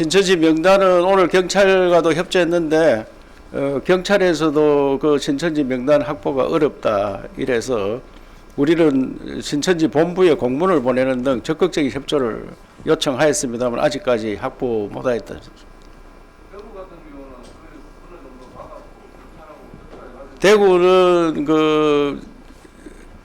신천지 명단은 오늘 경찰과도 협조했는데 어, 경찰에서도 그 신천지 명단 확보가 어렵다 이래서 우리는 신천지 본부에 공문을 보내는 등 적극적인 협조를 요청하였습니다만 아직까지 확보 못하였다. 대구는 그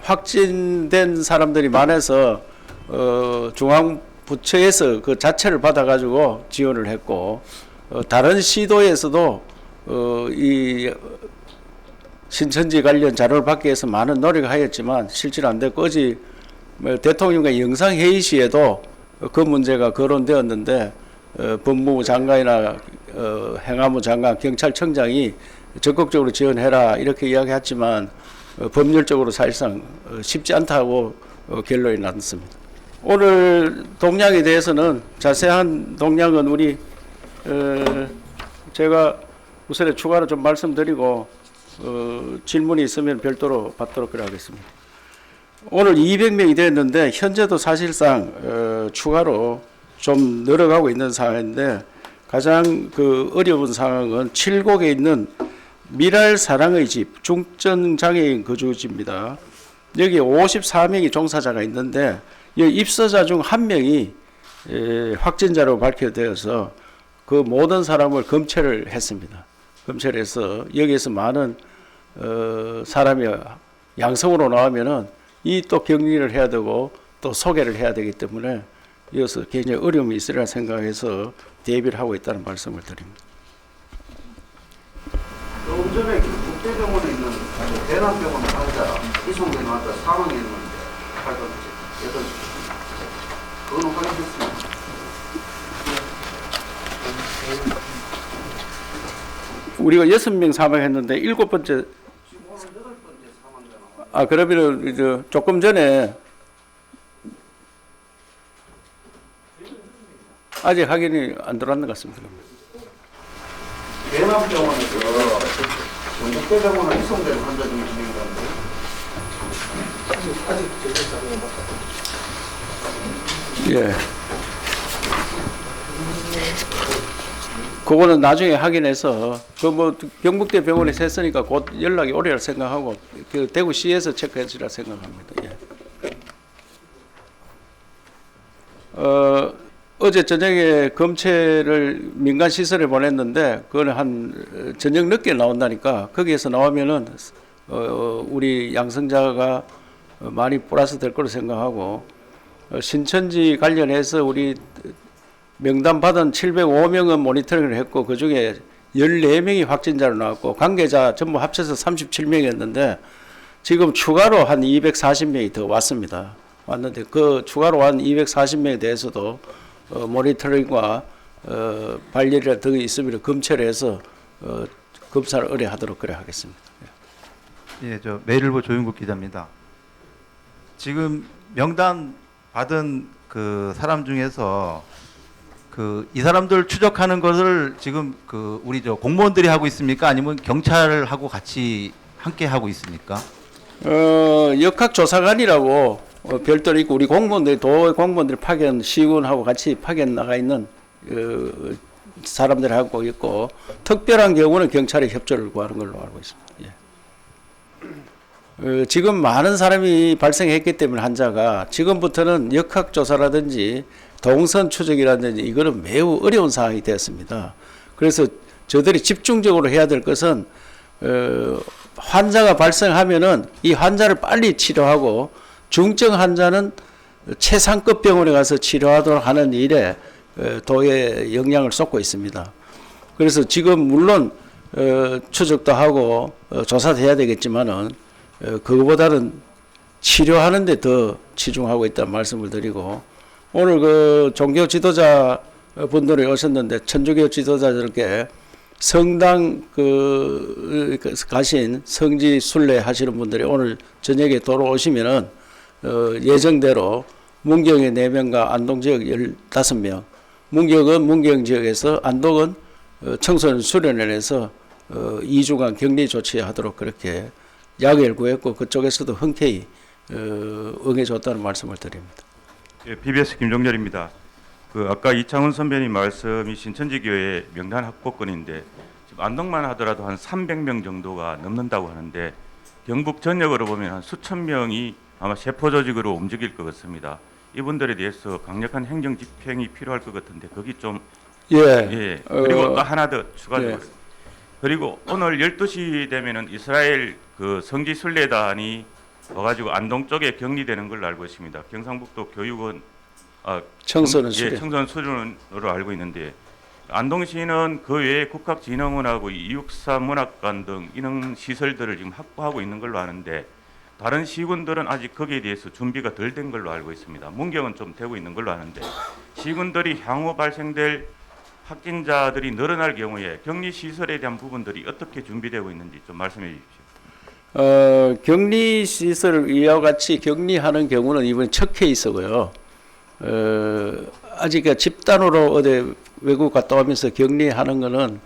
확진된 사람들이 많아서 어, 중앙 부처에서 그 자체를 받아가지고 지원을 했고 어, 다른 시도에서도 어, 이 신천지 관련 자료를 받기 위해서 많은 노력을 하였지만 실제로 안 됐고 어제 뭐 대통령과 영상 회의 시에도 그 문제가 거론되었는데 어, 법무부 장관이나 어, 행안부 장관, 경찰청장이 적극적으로 지원해라 이렇게 이야기했지만 어, 법률적으로 사실상 어, 쉽지 않다고 어, 결론이 났습니다. 오늘 동향에 대해서는 자세한 동향은 우리 어, 제가 우선에 추가로 좀 말씀드리고 어, 질문이 있으면 별도로 받도록 하겠습니다. 오늘 200명이 됐는데 현재도 사실상 어, 추가로 좀 늘어가고 있는 상황인데 가장 그 어려운 상황은 칠곡에 있는 미랄 사랑의 집 중증 장애인 거주지입니다. 여기 54명이 종사자가 있는데 이 입서자 중 한 명이 에, 확진자로 밝혀되어서 그 모든 사람을 검체를 했습니다. 검체해서 여기에서 많은 어, 사람이 양성으로 나오면은 이 또 격리를 해야 되고 또 소개를 해야 되기 때문에 이어서 굉장히 어려움이 있으리라 생각해서 대비를 하고 있다는 말씀을 드립니다. 조금 전에 그 국대병원에 있는 대남병원 환자 이송된 환자 사망했는데 팔던 여덟 그건 확인됐습니다. 우리가 여섯 명 사망했는데 일곱 번째 아 그러면은 이제 조금 전에 아직 확인이 안 들어왔는 것 같습니다. 대남병원에서 전국대병원에 이송된 환자 중에 한 명이라는데 예. 그거는 나중에 확인해서 그 뭐 경북대 병원에서 했으니까 곧 연락이 오리라 생각하고 그 대구시에서 체크해 주라 생각합니다. 예. 어, 어제 저녁에 검체를 민간 시설에 보냈는데 그거는 한 저녁 늦게 나온다니까 거기에서 나오면은 어, 우리 양성자가 많이 플러스 될 거로 생각하고 어, 신천지 관련해서 우리 명단 받은 705명은 모니터링을 했고 그 중에 14명이 확진자로 나왔고 관계자 전부 합쳐서 37명이었는데 지금 추가로 한 240명이 더 왔습니다. 왔는데 그 추가로 한 240명에 대해서도 어, 모니터링과 어, 발열이 더 있으면 해서 어, 검사를 의뢰하도록 그래 하겠습니다. 예, 저 매일보 조윤국 기자입니다. 지금 명단 받은 그 사람 중에서 그 이 사람들 추적하는 것을 지금 그 우리 저 공무원들이 하고 있습니까? 아니면 경찰하고 같이 함께 하고 있습니까? 어, 역학조사관이라고 어, 별도로 있고 우리 공무원들이 도 공무원들이 파견 시군하고 같이 파견 나가 있는 어, 사람들 하고 있고 특별한 경우는 경찰의 협조를 구하는 걸로 알고 있습니다. 예. 어, 지금 많은 사람이 발생했기 때문에 환자가 지금부터는 역학조사라든지 동선 추적이라든지 이거는 매우 어려운 상황이 되었습니다. 그래서 저들이 집중적으로 해야 될 것은 어, 환자가 발생하면은 이 환자를 빨리 치료하고 중증 환자는 최상급 병원에 가서 치료하도록 하는 일에 어, 도의 영향을 쏟고 있습니다. 그래서 지금 물론 어, 추적도 하고 어, 조사도 해야 되겠지만은 어, 그거보다는 치료하는 데 더 치중하고 있다는 말씀을 드리고 오늘 그 종교 지도자 분들이 오셨는데 천주교 지도자들께 성당 그 가신 성지 순례 하시는 분들이 오늘 저녁에 돌아오시면은 어, 예정대로 문경에 4명과 안동 지역 15명, 문경은 문경 지역에서 안동은 어, 청소년 수련회에서 어, 2주간 격리 조치하도록 그렇게 약을 구했고 그쪽에서도 흔쾌히 어, 응해줬다는 말씀을 드립니다. 예, BBS 김종렬입니다. 그 아까 이창훈 선배님 말씀이 신 천지교회 명단 확보건인데 지금 안동만 하더라도 한 300명 정도가 넘는다고 하는데 경북 전역으로 보면 한 수천 명이 아마 세포 조직으로 움직일 것 같습니다. 이분들에 대해서 강력한 행정 집행이 필요할 것 같은데 거기 좀 예. 예. 그리고 어, 또 하나 더 예. 추가되겠습니다. 그리고 오늘 12시 되면은 이스라엘 그 성지 순례단이 와가지고 안동 쪽에 격리되는 걸로 알고 있습니다. 경상북도 교육원 아, 청소는 청- 예, 수련. 청소년 수련으로 알고 있는데 안동시는 그 외에 국학진흥원하고 이육사 문학관 등 이런 시설들을 지금 확보하고 있는 걸로 아는데 다른 시군들은 아직 거기에 대해서 준비가 덜 된 걸로 알고 있습니다. 문경은 좀 되고 있는 걸로 아는데 시군들이 향후 발생될 확진자들이 늘어날 경우에 격리 시설에 대한 부분들이 어떻게 준비되고 있는지 좀 말씀해 주십시오. 어, 격리 시설 이와 같이 격리하는 경우는 이번 첫 케이스고요. 어, 아직 그 집단으로 어디 외국 갔다 오면서 격리하는 거는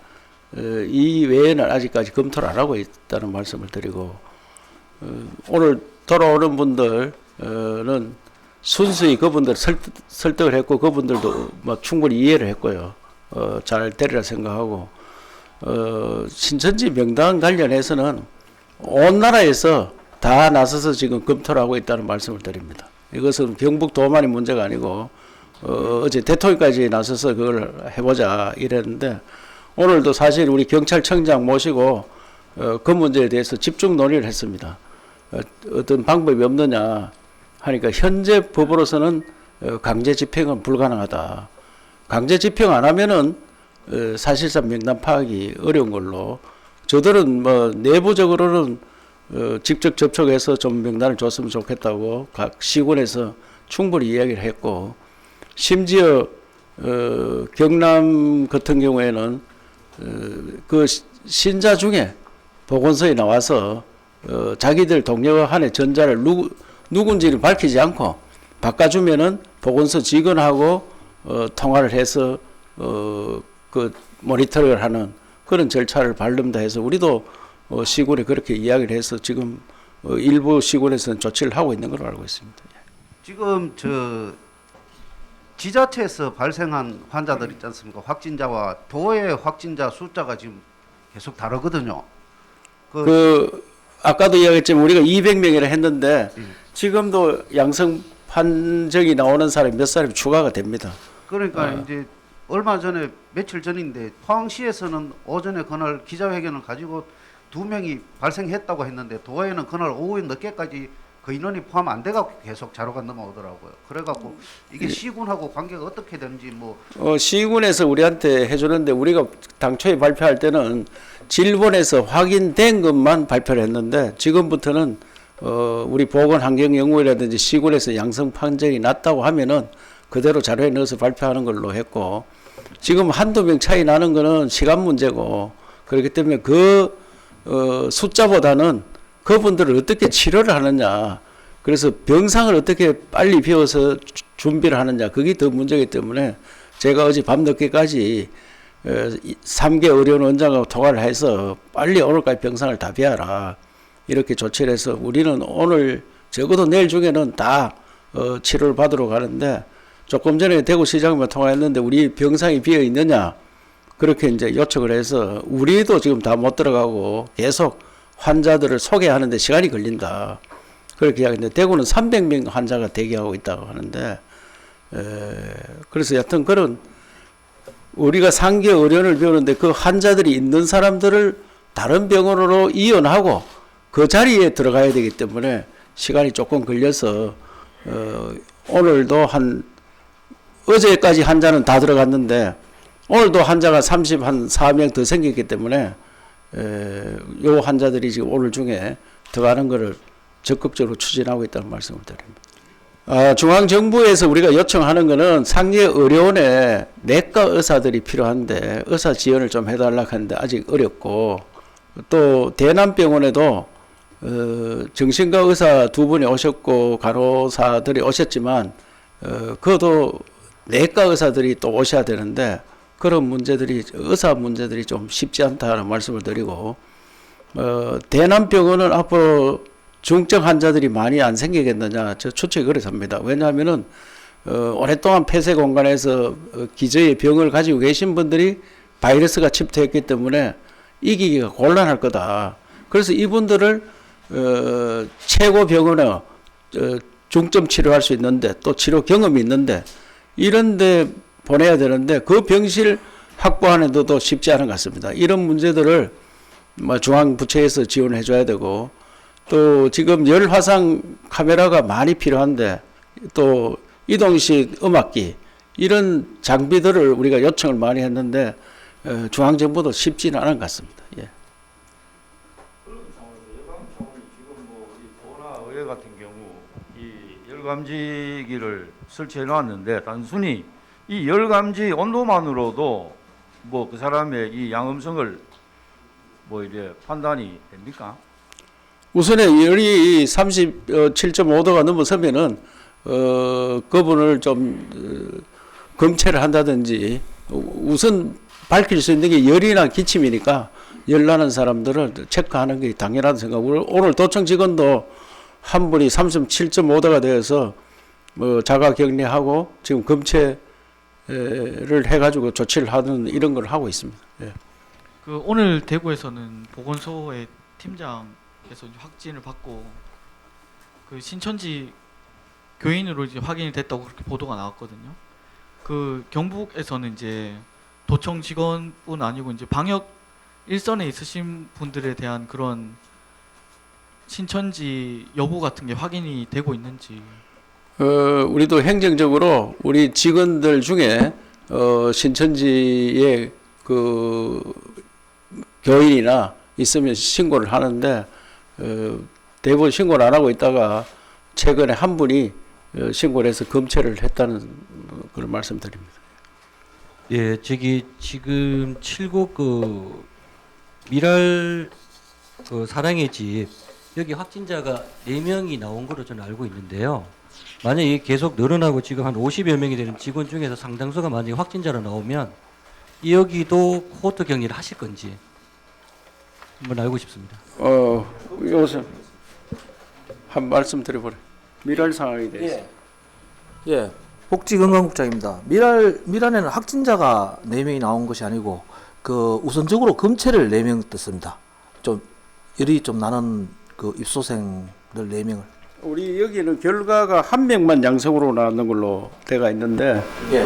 어, 이 외에는 아직까지 검토를 안 하고 있다는 말씀을 드리고 어, 오늘 돌아오는 분들은 순수히 그분들 설득, 설득을 했고 그분들도 뭐 충분히 이해를 했고요. 어, 잘 되리라 생각하고 어, 신천지 명단 관련해서는 온 나라에서 다 나서서 지금 검토를 하고 있다는 말씀을 드립니다. 이것은 경북 도만이 문제가 아니고 어, 어제 대통령까지 나서서 그걸 해보자 이랬는데 오늘도 사실 우리 경찰청장 모시고 어, 그 문제에 대해서 집중 논의를 했습니다. 어, 어떤 방법이 없느냐 하니까 현재 법으로서는 어, 강제 집행은 불가능하다. 강제 집행 안 하면은 어, 사실상 명단 파악이 어려운 걸로. 저들은 뭐 내부적으로는 어, 직접 접촉해서 좀 명단을 줬으면 좋겠다고 각 시군에서 충분히 이야기를 했고 심지어 어, 경남 같은 경우에는 어, 그 시- 신자 중에 보건소에 나와서 어, 자기들 동료 한의 전자를 누구 누군지를 밝히지 않고 바꿔주면은 보건소 직원하고 어, 통화를 해서 어, 그 모니터를 하는 그런 절차를 밟는다 해서 우리도 어, 시군에 그렇게 이야기를 해서 지금 어, 일부 시군에서는 조치를 하고 있는 걸로 알고 있습니다. 지금 저 지자체에서 발생한 환자들 있지 않습니까? 확진자와 도의 확진자 숫자가 지금 계속 다르거든요. 그, 그 아까도 이야기했지만 우리가 200명이라 했는데 음. 지금도 양성 판정이 나오는 사람이 몇 사람이 추가가 됩니다. 그러니까 아. 이제 얼마 전에 며칠 전인데 포항시에서는 오전에 그날 기자회견을 가지고 두 명이 발생했다고 했는데 도에는 그날 오후 늦게까지 그 인원이 포함 안 돼갖고 계속 자료가 넘어오더라고요. 그래갖고 이게 시군하고 관계가 어떻게 되는지 뭐 어, 시군에서 우리한테 해주는데 우리가 당초에 발표할 때는 질본에서 확인된 것만 발표를 했는데 지금부터는 어, 우리 보건환경연구원이라든지 시군에서 양성 판정이 났다고 하면은 그대로 자료에 넣어서 발표하는 걸로 했고 지금 한두 명 차이 나는 거는 시간 문제고 그렇기 때문에 그 어, 숫자보다는 그분들을 어떻게 치료를 하느냐 그래서 병상을 어떻게 빨리 비워서 주- 준비를 하느냐 그게 더 문제이기 때문에 제가 어제 밤늦게까지 어, 3개 의료원 원장하고 통화를 해서 빨리 오늘까지 병상을 다 비워라 이렇게 조치를 해서 우리는 오늘 적어도 내일 중에는 다 어, 치료를 받으러 가는데 조금 전에 대구시장과 통화했는데 우리 병상이 비어 있느냐 그렇게 이제 요청을 해서 우리도 지금 다 못 들어가고 계속 환자들을 소개하는데 시간이 걸린다. 그렇게 이야기했는데 대구는 300명 환자가 대기하고 있다고 하는데 에, 그래서 여튼 그런 우리가 상계 의료원을 비우는데 그 환자들이 있는 사람들을 다른 병원으로 이원하고 그 자리에 들어가야 되기 때문에 시간이 조금 걸려서 어, 오늘도 한 어제까지 환자는 다 들어갔는데 오늘도 환자가 30 한 4명 더 생겼기 때문에 에, 요 환자들이 지금 오늘 중에 들어가는 것을 적극적으로 추진하고 있다는 말씀을 드립니다. 아, 중앙정부에서 우리가 요청하는 것은 상계 의료원에 내과 의사들이 필요한데 의사 지원을 좀 해달라고 하는데 아직 어렵고 또 대남병원에도 어, 정신과 의사 두 분이 오셨고 간호사들이 오셨지만 어, 그것도 내과 의사들이 또 오셔야 되는데 그런 문제들이 의사 문제들이 좀 쉽지 않다는 말씀을 드리고 어, 대남병원은 앞으로 중증 환자들이 많이 안 생기겠느냐 저 추측이 그래서 합니다. 왜냐하면은 어, 오랫동안 폐쇄 공간에서 어, 기저의 병을 가지고 계신 분들이 바이러스가 침투했기 때문에 이기기가 곤란할 거다. 그래서 이분들을 어, 최고 병원에 어, 중점 치료할 수 있는데 또 치료 경험이 있는데 이런데 보내야 되는데 그 병실 확보하는 데도 쉽지 않은 것 같습니다. 이런 문제들을 뭐 중앙 부처에서 지원해 줘야 되고 또 지금 열 화상 카메라가 많이 필요한데 또 이동식 음악기 이런 장비들을 우리가 요청을 많이 했는데 어, 중앙 정부도 쉽지는 않은 것 같습니다. 예. 지금 뭐 도나 의회 같은 경우 이 열감지기를 설치해 놨는데 단순히 이 열감지 온도만으로도 뭐 그 사람의 이 양음성을 뭐 이제 판단이 됩니까? 우선에 열이 37.5도가 넘어서면은 어 그분을 좀 어, 검체를 한다든지 우선 밝힐 수 있는 게 열이나 기침이니까 열 나는 사람들을 체크하는 게 당연하다고 생각하고 오늘 도청 직원도 한 분이 37.5도가 되어서 뭐 자가 격리하고 지금 검체를 해가지고 조치를 하는 이런 걸 하고 있습니다. 예. 그 오늘 대구에서는 보건소의 팀장께서 확진을 받고 그 신천지 교인으로 이제 확인이 됐다고 그렇게 보도가 나왔거든요. 그 경북에서는 이제 도청 직원뿐 아니고 이제 방역 일선에 있으신 분들에 대한 그런 신천지 여부 같은 게 확인이 되고 있는지 어, 우리도 행정적으로 우리 직원들 중에 어, 신천지의 그 교인이나 있으면 신고를 하는데 어, 대부분 신고를 안 하고 있다가 최근에 한 분이 어, 신고를 해서 검체를 했다는 그런 말씀드립니다. 예, 저기 지금 칠곡 그 미랄 그 사랑의 집 여기 확진자가 네 명이 나온 걸로 저는 알고 있는데요. 만약 이게 계속 늘어나고 지금 한 50여 명이 되는 직원 중에서 상당수가 만약에 확진자로 나오면 여기도 코호트 격리를 하실 건지 한번 알고 싶습니다. 어, 여기서 한 말씀 드려보래. 미랄 상황에 대해서. 예. 예. 복지건강국장입니다. 미랄 미란에는 확진자가 4명이 나온 것이 아니고 그 우선적으로 검체를 4명 떴습니다. 좀 열이 좀 나는 그 입소생들 4명을. 우리 여기는 결과가 한 명만 양성으로 나왔는 걸로 돼가 있는데 예.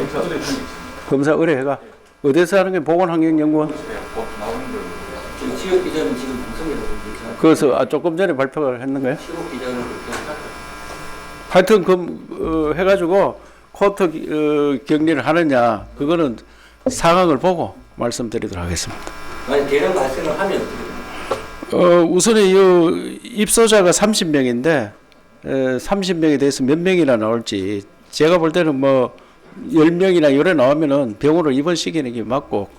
검사 의뢰해가 어디서 하는 게 보건환경연구원 지금 지역 기자는 지금 방송에서 그래서 아, 조금 전에 발표를 했는 거예요. 하여튼 그 어, 해가지고 코트 어, 격리를 하느냐 그거는 상황을 보고 말씀드리도록 하겠습니다. 만약 대량 발생을 하면 어, 우선에 이 입소자가 30명인데 30명에 대해서 몇 명이나 나올지 제가 볼 때는 뭐 10명이나 요래 나오면은 병원으로 입원시키는 게 맞고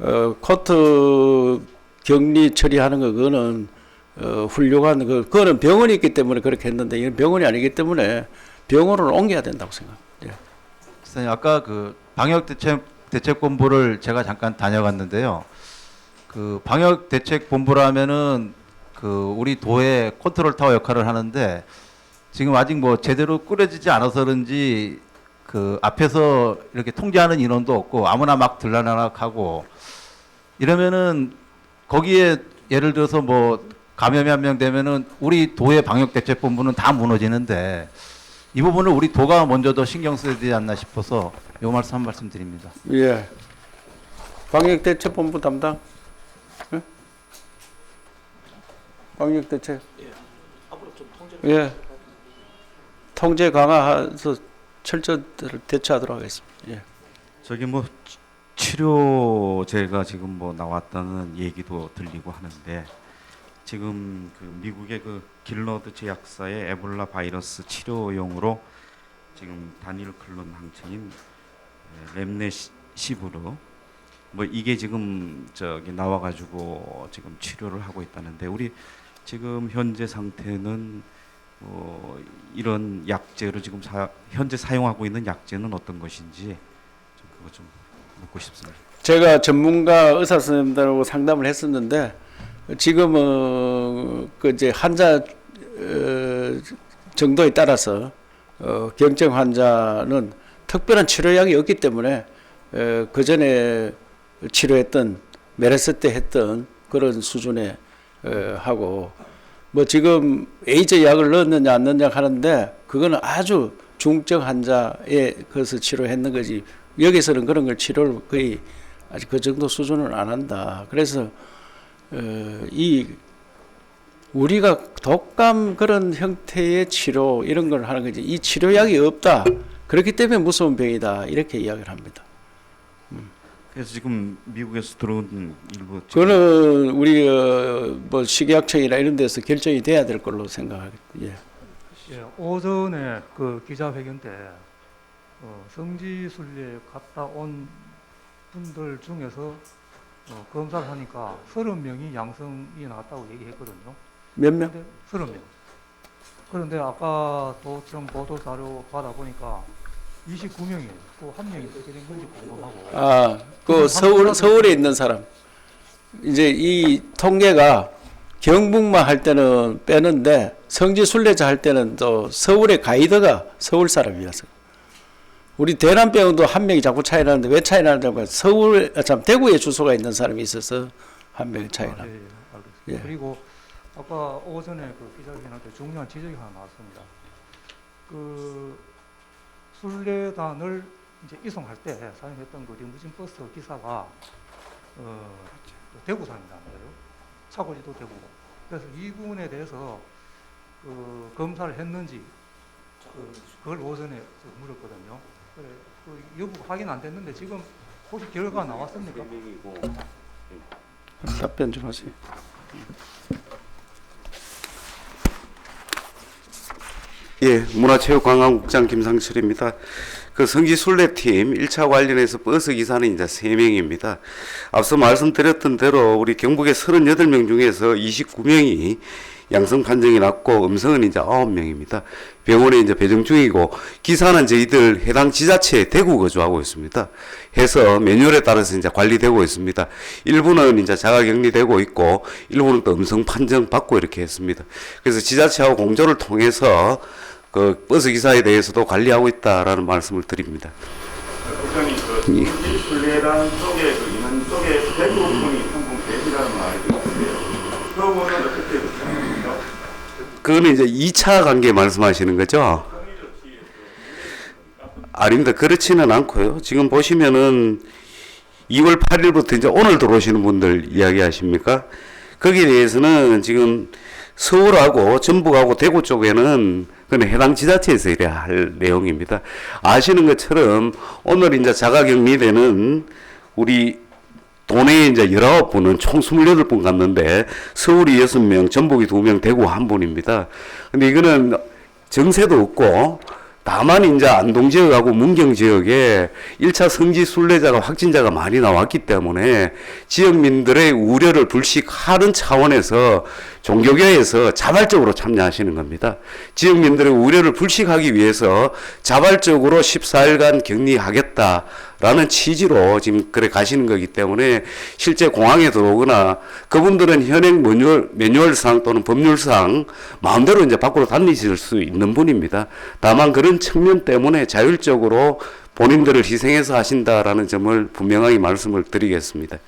어, 코트 격리 처리하는 거 그거는 어, 훌륭한 그 그거는 병원이 있기 때문에 그렇게 했는데 이건 병원이 아니기 때문에 병원으로 옮겨야 된다고 생각합니다. 예. 선생님 아까 그 방역 대책 대책 본부를 제가 잠깐 다녀갔는데요. 그 방역 대책 본부라면은 그 우리 도의 컨트롤 타워 역할을 하는데 지금 아직 뭐 제대로 꾸려지지 않아서 그런지 그 앞에서 이렇게 통제하는 인원도 없고 아무나 막 들락날락하고 이러면은 거기에 예를 들어서 뭐 감염이 한 명 되면은 우리 도의 방역 대책 본부는 다 무너지는데 이 부분을 우리 도가 먼저 더 신경 써야 되지 않나 싶어서 요 말씀 한 말씀 드립니다. 예. 방역 대책 본부 담당. 예? 방역 대책. 예. 통제 강화해서 철저히 대처하도록 하겠습니다. 예. 저기 뭐 치- 치료제가 지금 뭐 나왔다는 얘기도 들리고 하는데 지금 그 미국의 그 길러드 제약사의 에볼라 바이러스 치료용으로 지금 단일 클론 항체인 에, 렘네시브로 뭐 이게 지금 저기 나와가지고 지금 치료를 하고 있다는데 우리 지금 현재 상태는 어, 이런 약제로 지금 사, 현재 사용하고 있는 약제는 어떤 것인지 좀 그거 좀 묻고 싶습니다. 제가 전문가 의사 선생님들하고 상담을 했었는데 지금은 그 이제 환자 어, 정도에 따라서 어, 경증 환자는 특별한 치료약이 없기 때문에 그 전에 치료했던 메르스 때 했던 그런 수준에 에, 하고 뭐 지금 에이즈 약을 넣었느냐 안 넣느냐 하는데 그거는 아주 중증 환자에 그것을 치료했는 거지 여기서는 그런 걸 치료를 거의 아직 그 정도 수준은 안 한다. 그래서 어, 이 우리가 독감 그런 형태의 치료 이런 걸 하는 거지 이 치료약이 없다. 그렇기 때문에 무서운 병이다 이렇게 이야기를 합니다. 그래서 지금 미국에서 들어온 일부 그거는 우리 어, 뭐 식약청이나 이런 데서 결정이 돼야 될 걸로 생각하겠. 예. 예, 오전에 그 기자회견 때 어, 성지 순례 갔다 온 분들 중에서 어, 검사를 하니까 30명이 양성이 나왔다고 얘기했거든요. 몇 명? 근데 30명. 그런데 아까 도청 보도 자료 받아보니까 29명이에요. 또한 명이 어떻게 된 건지 궁금하고. 아, 그 서울 서울에 있는 사람. 이제 이 통계가 경북만 할 때는 빼는데 성지 순례자 할 때는 또 서울의 가이드가 서울 사람이라서. 우리 대남병원도 한 명이 자꾸 차이 나는데 왜 차이 나냐면 서울 아, 참 대구에 주소가 있는 사람이 있어서 한 명이 차이 아, 나. 예, 예, 알겠습니다. 예. 그리고 아까 오전에 그 기자회견할 때 중요한 지적이 하나 나왔습니다. 그 순례단을 이제 이송할 때 사용했던 그 리무진 버스 기사가 어, 대구 사람이라는 거예요. 차고지도 대구고. 그래서 이 부분에 대해서 그 검사를 했는지 그, 그걸 오전에 물었거든요. 그래, 그 여부 확인 안 됐는데 지금 혹시 결과 나왔습니까? 답변 좀 하세요. 예, 문화체육관광국장 김상철입니다. 그 성지순례팀 1차 관련해서 버스 기사는 이제 3명입니다. 앞서 말씀드렸던 대로 우리 경북의 38명 중에서 29명이 양성 판정이 났고 음성은 이제 9명입니다. 병원에 이제 배정 중이고 기사는 저희들 해당 지자체에 대구 거주하고 있습니다. 해서 매뉴얼에 따라서 이제 관리되고 있습니다. 일부는 이제 자가 격리되고 있고 일부는 또 음성 판정 받고 이렇게 했습니다. 그래서 지자체하고 공조를 통해서 그 버스 기사에 대해서도 관리하고 있다라는 말씀을 드립니다. 국장님 그 예. 쪽에 그 인원 쪽에 대부분이 한국 대비라는 말이 있는데요. 그 부분은 어떻게 생각하세요? 그거는 이제 2차 관계 말씀하시는 거죠? 아닙니다. 그렇지는 않고요. 지금 보시면은 2월 8일부터 이제 오늘 들어오시는 분들 이야기하십니까? 거기에 대해서는 지금 서울하고 전북하고 대구 쪽에는 그는 해당 지자체에서 이래야 할 내용입니다. 아시는 것처럼 오늘 이제 자가격리되는 우리 도내에 이제 19분은 총 28분 갔는데 서울이 6명, 전북이 2명, 대구 한 분입니다. 근데 이거는 정세도 없고 다만 이제 안동 지역하고 문경 지역에 1차 성지 순례자가 확진자가 많이 나왔기 때문에 지역민들의 우려를 불식하는 차원에서 종교계에서 자발적으로 참여하시는 겁니다. 지역민들의 우려를 불식하기 위해서 자발적으로 14일간 격리하겠다라는 취지로 지금 그래 가시는 거기 때문에 실제 공항에 들어오거나 그분들은 현행 매뉴얼, 매뉴얼상 또는 법률상 마음대로 이제 밖으로 다니실 수 있는 분입니다. 다만 그런 측면 때문에 자율적으로 본인들을 희생해서 하신다라는 점을 분명하게 말씀을 드리겠습니다.